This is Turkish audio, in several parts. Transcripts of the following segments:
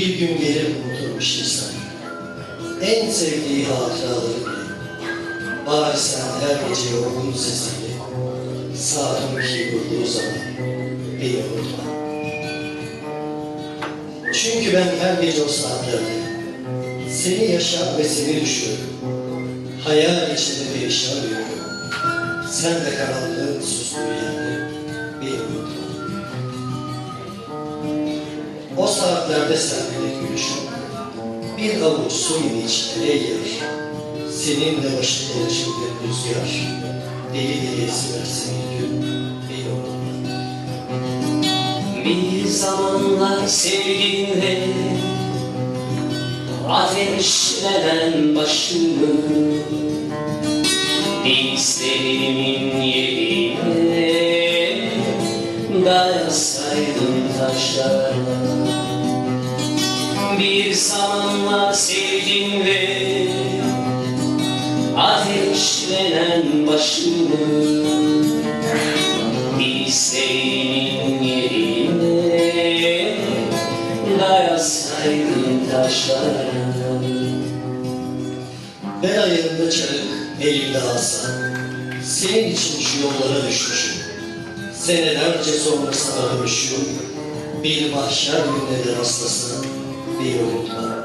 Bir gün gelir unuturmuş insan. En sevdiği hatıraları bile. Bari sen her gece yorgun sesiyle saat 12'yi vurduğu zaman beni unutma. Çünkü ben her gece o saatlerde seni yaşar ve seni düşünüyorum. Hayal içinde perişan uyuyorum. Sen de karanlığın sustuğu yerde beni unutma. Saatlerde serpilip gülüşüm, bir avuç suyun ey yer, seninle dolaşıp bir rüzgar, deli deli esiversin bir gün, unutma. Bir zamanlar sevginle Ateşlenen başımı Dizlerimin yerine Dayasaydım taşlara Bir zamanlar sevginle Ateşlenen başımı Dizlerimin yerine Dayasaydım taşlara Ben ayağımda çarık, elimde asa, senin için şu yollara düşmüşüm. Senelerce sonra sana dönüşüm, bir mahşer gününe de rastlasana, beni unutma.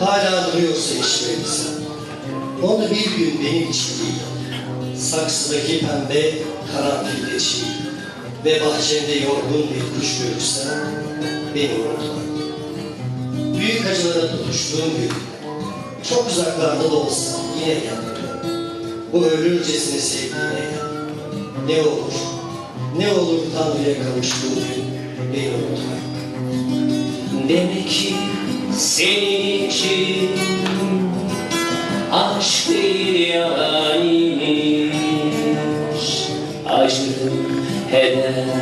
Hala duruyorsa işlerimiz, onu bir gün benim için değil, saksıdaki pembe karanfilde çiğ ve bahçemde yorgun bir kuş görürsen, beni unutma. Büyük acılara tutuştuğum gün, çok uzaklarda da olsa yine yanımda. Bu ölürcesine sevdiğine yan. Ne olur, ne olur Tanrı'ya kavuştuğum gün beni unutma. Demek ki senin için Aşk değil yalaniymiş Acı heder